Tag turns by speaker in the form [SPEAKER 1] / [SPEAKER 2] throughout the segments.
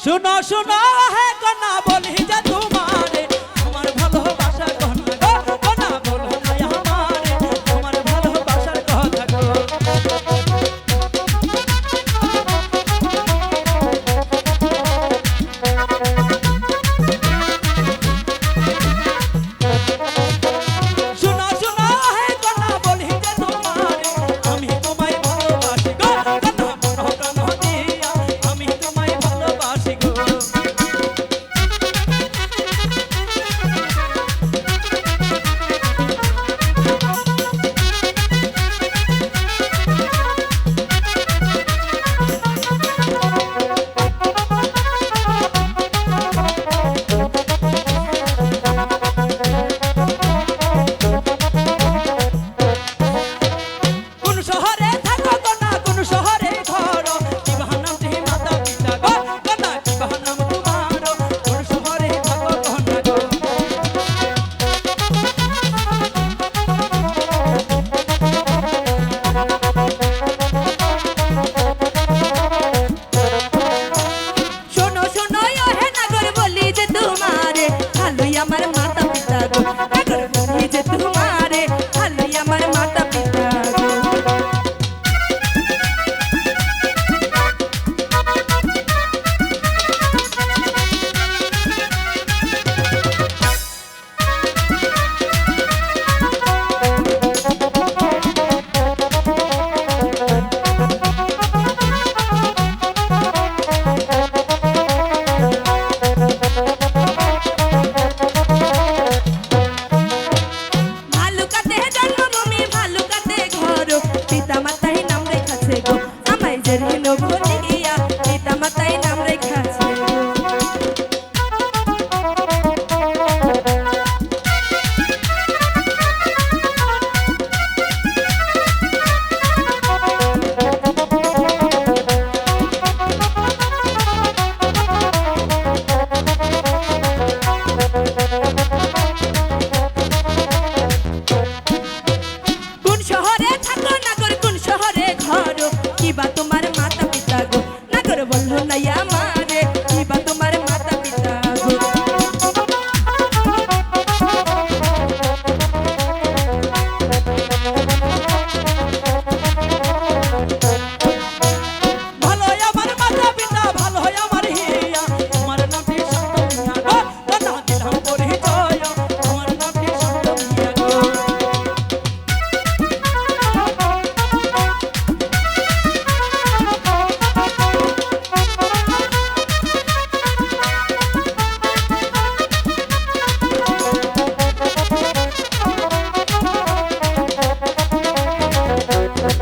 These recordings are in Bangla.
[SPEAKER 1] শুনো শুনো হে কনা
[SPEAKER 2] বলি যে
[SPEAKER 1] তুমি
[SPEAKER 2] আমার রাতের লোক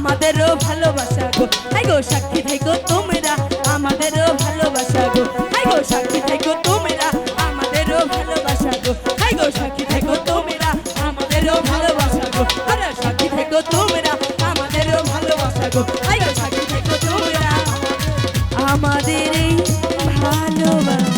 [SPEAKER 2] আমাদেরও ভালোবাসা গো। হাই গো সাক্ষী থাইকো তোমরা আমাদেরও ভালোবাসা গো। হাই গো সাক্ষী থাইকো তোমরা আমাদেরও ভালোবাসা গো। হাই গো সাক্ষী থাইকো তোমরা আমাদেরও ভালোবাসা গো। আরে সাক্ষী থাইকো তোমরা আমাদেরও ভালোবাসা গো। হাই গো সাক্ষী তোমরা আমাদের ভালোবাসা।